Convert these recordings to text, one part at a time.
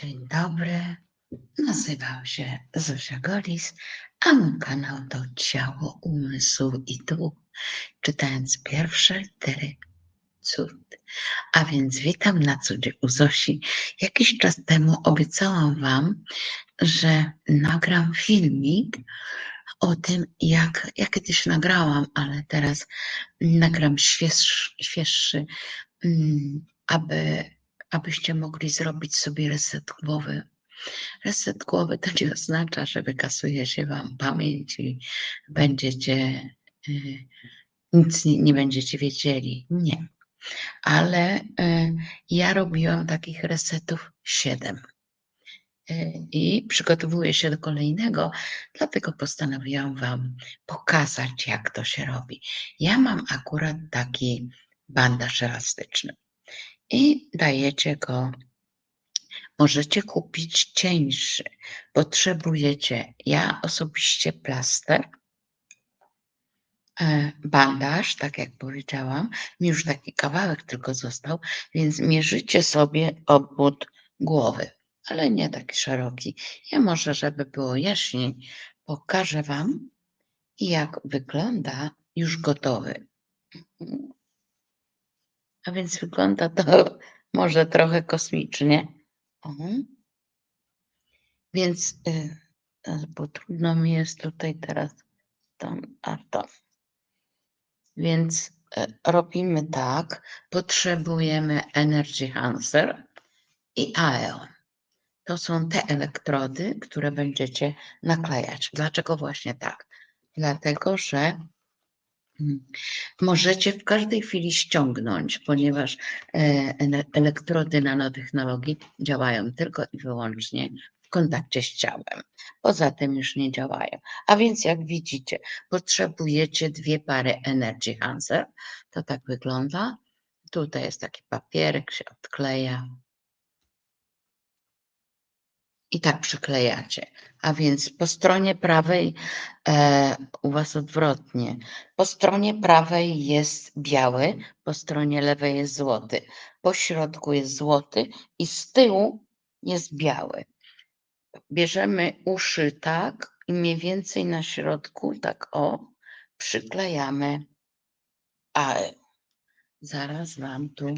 Dzień dobry, nazywam się Zosia Golis, a mój kanał to Ciało, Umysł i Duch, czytając pierwsze litery cud. A więc witam na cudzie u Zosi. Jakiś czas temu obiecałam Wam, że nagram filmik o tym, jak ja kiedyś nagrałam, ale teraz nagram świeższy, świeższy mm, aby abyście mogli zrobić sobie reset głowy. Reset głowy to nie oznacza, że wykasuje się wam pamięć i będziecie, y, nic nie, będziecie wiedzieli. Nie. Ale y, ja robiłam takich resetów siedem. Y, I przygotowuję się do kolejnego, dlatego postanowiłam Wam pokazać, jak to się robi. Ja mam akurat taki bandaż elastyczny i dajecie go. Możecie kupić cieńszy. Potrzebujecie, ja osobiście plaster, e, bandaż, tak jak powiedziałam, mi już taki kawałek tylko został, więc mierzycie sobie obwód głowy, ale nie taki szeroki. Ja może, żeby było jaśniej, pokażę Wam, jak wygląda już gotowy. A więc wygląda to może trochę kosmicznie. Mhm. Więc, y, bo trudno mi jest tutaj teraz tam, a to. Więc y, robimy tak. Potrzebujemy Energy Hanser i Aeon. To są te elektrody, które będziecie naklejać. Dlaczego właśnie tak? Dlatego, że. Możecie w każdej chwili ściągnąć, ponieważ e, elektrody nanotechnologii działają tylko i wyłącznie w kontakcie z ciałem. Poza tym już nie działają. A więc jak widzicie, potrzebujecie dwie pary Energy Hanser. To tak wygląda. Tutaj jest taki papierek, się odkleja i tak przyklejacie. A więc po stronie prawej e, u Was odwrotnie. Po stronie prawej jest biały, po stronie lewej jest złoty. Po środku jest złoty i z tyłu jest biały. Bierzemy uszy tak i mniej więcej na środku, tak o, przyklejamy AE. Zaraz Wam tu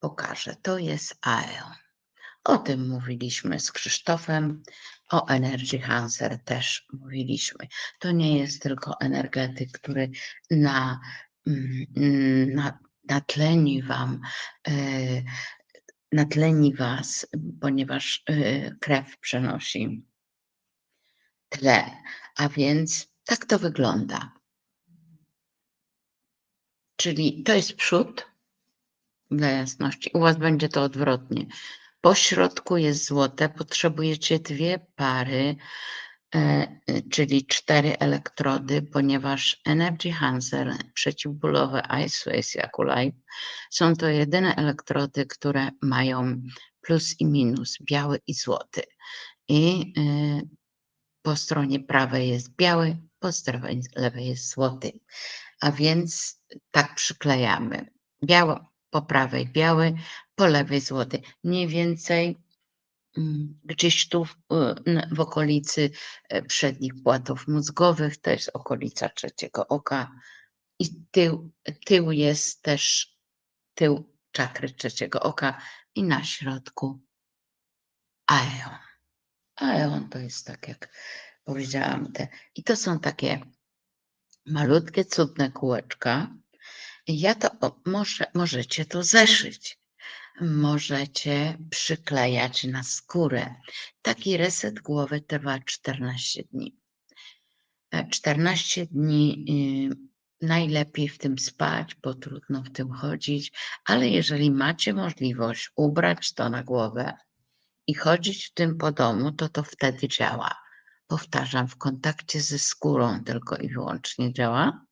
pokażę. To jest AE. O tym mówiliśmy z Krzysztofem, o Energy Hanser też mówiliśmy. To nie jest tylko energetyk, który na, mm, na, natleni Wam, e, natleni Was, ponieważ e, krew przenosi tlen. A więc tak to wygląda. Czyli to jest przód, dla jasności. U Was będzie to odwrotnie. Po środku jest złote, potrzebujecie dwie pary, e, czyli cztery elektrody, ponieważ Energy Hanser, przeciwbólowe Iceways Life są to jedyne elektrody, które mają plus i minus, biały i złoty. I e, po stronie prawej jest biały, po stronie lewej jest złoty. A więc tak przyklejamy. Biało, po prawej biały, po lewej złoty. Mniej więcej mm, gdzieś tu w, w okolicy e, przednich płatów mózgowych, to jest okolica trzeciego oka. I tył, tył jest też tył czakry trzeciego oka i na środku aeon. Aeon to jest tak jak powiedziałam te. I to są takie malutkie, cudne kółeczka, ja to może, możecie to zeszyć. Możecie przyklejać na skórę. Taki reset głowy trwa 14 dni. 14 e, dni y, najlepiej w tym spać, bo trudno w tym chodzić, ale jeżeli macie możliwość ubrać to na głowę i chodzić w tym po domu, to to wtedy działa. Powtarzam, w kontakcie ze skórą tylko i wyłącznie działa.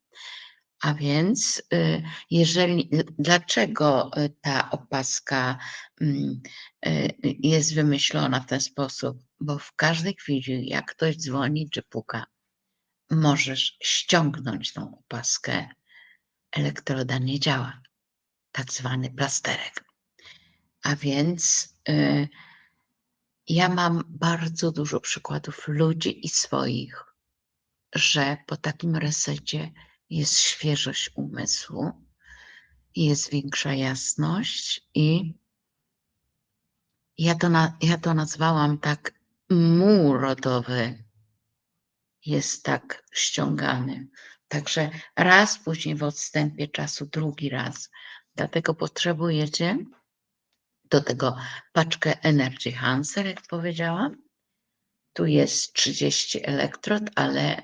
A więc, y, jeżeli, dlaczego y, ta opaska mm, y, jest wymyślona w ten sposób? Bo w każdej chwili, jak ktoś dzwoni czy puka, możesz ściągnąć tą opaskę. Elektroda nie działa, tak zwany plasterek. A więc Ja mam bardzo dużo przykładów ludzi i swoich, że po takim resecie jest świeżość umysłu, jest większa jasność i ja to, na, ja to nazwałam tak muł rodowy jest tak ściągany. Także raz, później w odstępie czasu drugi raz. Dlatego potrzebujecie do tego paczkę Energy Hanser, jak powiedziałam. Tu jest 30 elektrod, ale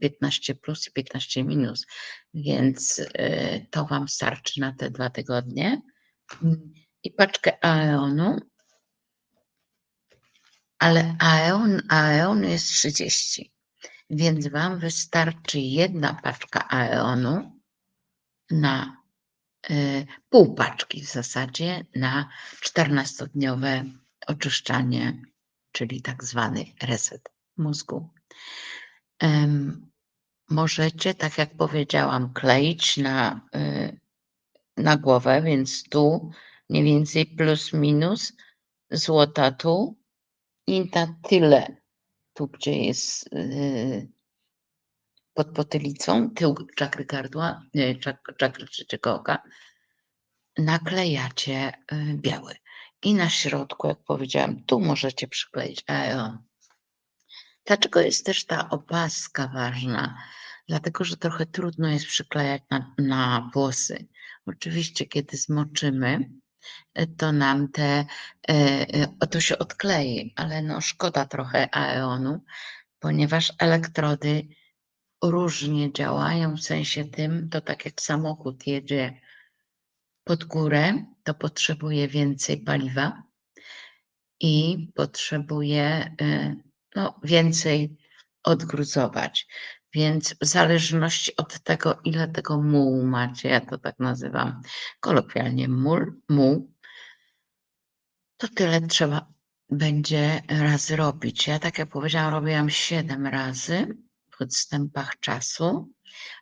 15 y, plus i 15 minus, więc y, to Wam starczy na te dwa tygodnie. I paczkę Aeonu, ale Aeon, Aeon jest 30, więc Wam wystarczy jedna paczka Aeonu na y, pół paczki w zasadzie na 14-dniowe oczyszczanie, czyli tak zwany reset mózgu. Możecie, tak jak powiedziałam, kleić na, y, na głowę, więc tu mniej więcej plus minus złota tu i na tyle tu, gdzie jest y, pod potylicą, tył czakry gardła, czak, czakry trzeciego oka, naklejacie y, biały. I na środku, jak powiedziałam, tu możecie przykleić aeon. Dlaczego jest też ta opaska ważna? Dlatego, że trochę trudno jest przyklejać na, na włosy. Oczywiście, kiedy zmoczymy, to nam te, e, e, to się odklei, ale no szkoda trochę aeonu, ponieważ elektrody różnie działają, w sensie tym, to tak jak samochód jedzie pod górę, to potrzebuje więcej paliwa i potrzebuje e, no, więcej odgruzować. Więc w zależności od tego, ile tego mułu macie, ja to tak nazywam kolokwialnie mul, muł, to tyle trzeba będzie razy robić. Ja, tak jak powiedziałam, robiłam siedem razy w odstępach czasu,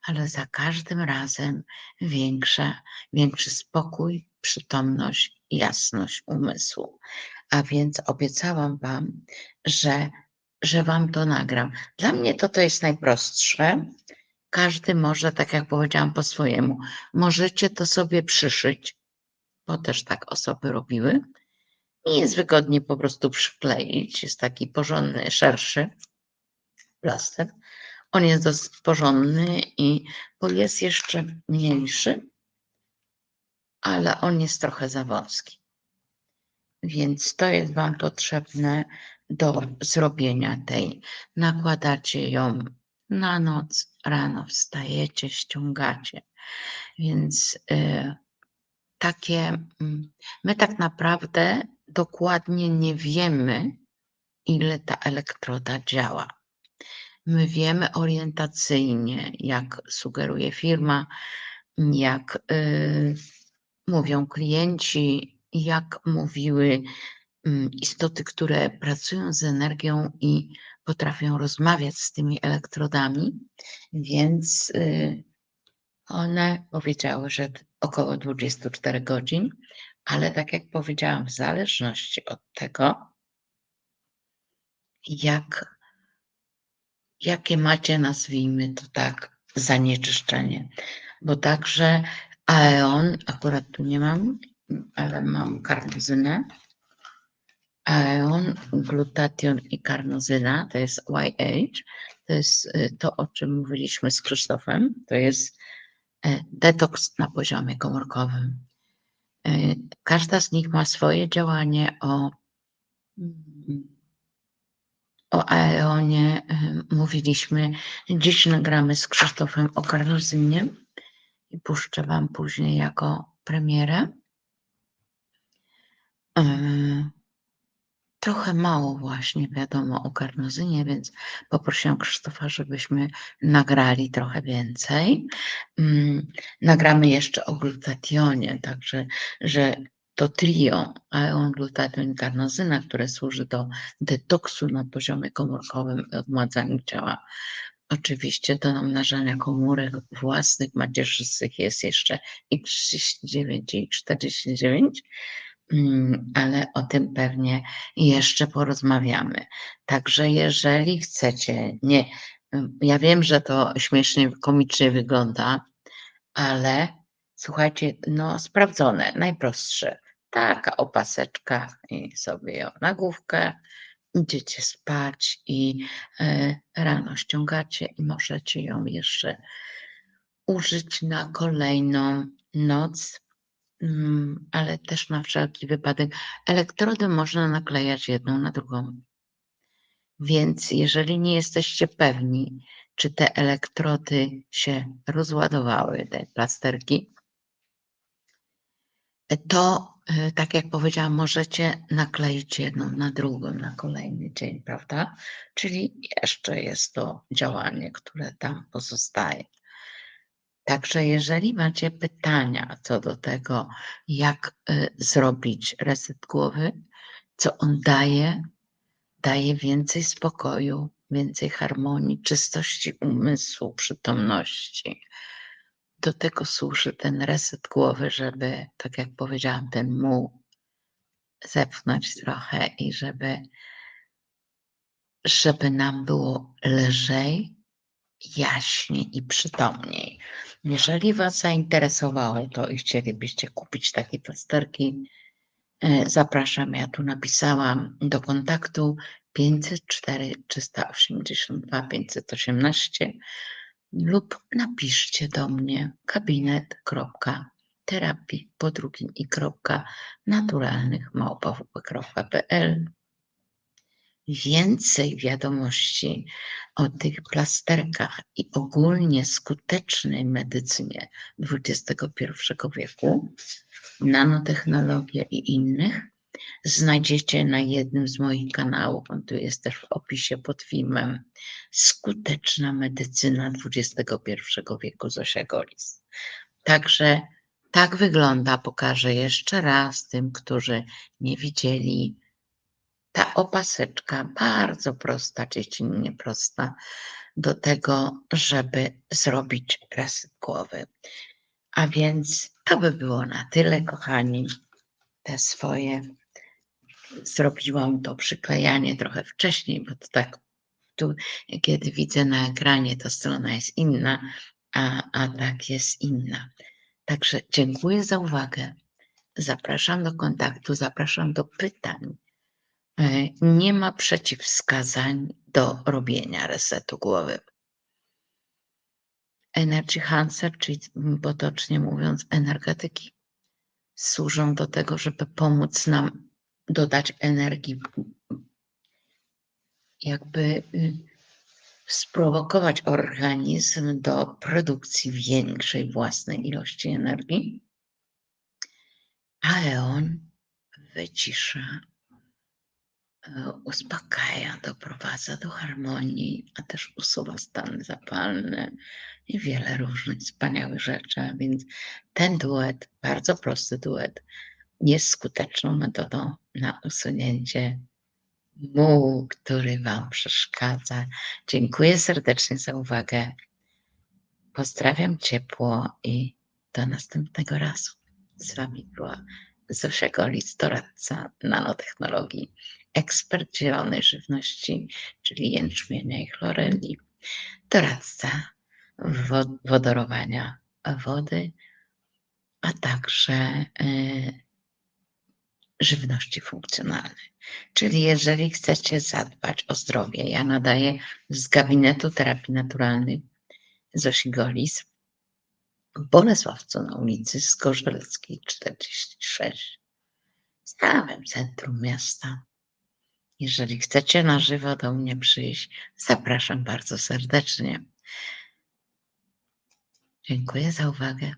ale za każdym razem większa, większy spokój, przytomność jasność umysłu. A więc obiecałam Wam, że że Wam to nagram. Dla mnie to to jest najprostsze. Każdy może, tak jak powiedziałam po swojemu, możecie to sobie przyszyć, bo też tak osoby robiły. I jest wygodnie po prostu przykleić. Jest taki porządny, szerszy plaster. On jest dosyć porządny i bo jest jeszcze mniejszy, ale on jest trochę za wąski. Więc to jest Wam potrzebne do zrobienia tej. Nakładacie ją na noc, rano wstajecie, ściągacie. Więc y, takie, y, my tak naprawdę dokładnie nie wiemy, ile ta elektroda działa. My wiemy orientacyjnie, jak sugeruje firma, jak y, mówią klienci, jak mówiły Mm, istoty, które pracują z energią i potrafią rozmawiać z tymi elektrodami, więc y, one powiedziały, że około 24 godzin, ale tak jak powiedziałam, w zależności od tego, jak, jakie macie, nazwijmy to tak, zanieczyszczenie. Bo także aeon, akurat tu nie mam, ale mam karnozynę, aeon, glutation i karnozyna, to jest YH, to jest y, to, o czym mówiliśmy z Krzysztofem, to jest e, detoks na poziomie komórkowym. E, każda z nich ma swoje działanie o, mm, o aeonie. E, mówiliśmy, dziś nagramy z Krzysztofem o karnozynie i puszczę Wam później jako premierę. Trochę mało właśnie wiadomo o karnozynie, więc poprosiłam Krzysztofa, żebyśmy nagrali trochę więcej. Mm, nagramy jeszcze o glutationie, także że to trio aeon, glutation i karnozyna, które służy do detoksu na poziomie komórkowym i odmładzaniu ciała. Oczywiście do namnażania komórek własnych, macierzystych jest jeszcze i 39 i 49, mm, ale o tym pewnie jeszcze porozmawiamy. Także jeżeli chcecie, nie, ja wiem, że to śmiesznie, komicznie wygląda, ale słuchajcie, no sprawdzone, najprostsze. Taka opaseczka i sobie ją na główkę, idziecie spać i e, rano ściągacie i możecie ją jeszcze użyć na kolejną noc, mm, ale też na wszelki wypadek. Elektrody można naklejać jedną na drugą. Więc jeżeli nie jesteście pewni, czy te elektrody się rozładowały, te plasterki, to tak jak powiedziałam, możecie nakleić jedną na drugą na kolejny dzień, prawda? Czyli jeszcze jest to działanie, które tam pozostaje. Także jeżeli macie pytania co do tego, jak y, zrobić reset głowy, co on daje, daje więcej spokoju, więcej harmonii, czystości umysłu, przytomności. Do tego służy ten reset głowy, żeby, tak jak powiedziałam, ten muł zepchnąć trochę i żeby, żeby nam było lżej, jaśniej i przytomniej. Jeżeli Was zainteresowało to i chcielibyście kupić takie plasterki, e, zapraszam. Ja tu napisałam do kontaktu 504 382 518 lub napiszcie do mnie kabinet.terapii po drugim i naturalnych więcej wiadomości o tych plasterkach i ogólnie skutecznej medycynie XXI wieku, nanotechnologia i innych, znajdziecie na jednym z moich kanałów. On tu jest też w opisie pod filmem. Skuteczna medycyna XXI wieku Zosia Golis. Także tak wygląda, pokażę jeszcze raz tym, którzy nie widzieli ta opaseczka bardzo prosta, dziecinnie prosta do tego, żeby zrobić reset głowy. A więc to by było na tyle, kochani. Te swoje zrobiłam to przyklejanie trochę wcześniej, bo to tak tu, kiedy widzę na ekranie, to strona jest inna, a, a tak jest inna. Także dziękuję za uwagę. Zapraszam do kontaktu, zapraszam do pytań. E, nie ma przeciwwskazań do robienia resetu głowy. Energy Hanser, czyli potocznie mówiąc energetyki, służą do tego, żeby pomóc nam dodać energii, jakby y, sprowokować organizm do produkcji większej własnej ilości energii, ale on wycisza uspokaja, doprowadza do harmonii, a też usuwa stany zapalne i wiele różnych wspaniałych rzeczy. A więc ten duet, bardzo prosty duet, jest skuteczną metodą na usunięcie mułu, który Wam przeszkadza. Dziękuję serdecznie za uwagę. Pozdrawiam ciepło i do następnego razu. Z Wami była Zosia Golis, doradca nanotechnologii ekspert zielonej żywności, czyli jęczmienia i chloreli, doradca wodorowania wody, a także e, żywności funkcjonalnej. Czyli jeżeli chcecie zadbać o zdrowie, ja nadaję z gabinetu terapii naturalnej Zosi Golis w Bolesławcu na ulicy Skorzeleckiej 46 w samym centrum miasta. Jeżeli chcecie na żywo do mnie przyjść, zapraszam bardzo serdecznie. Dziękuję za uwagę.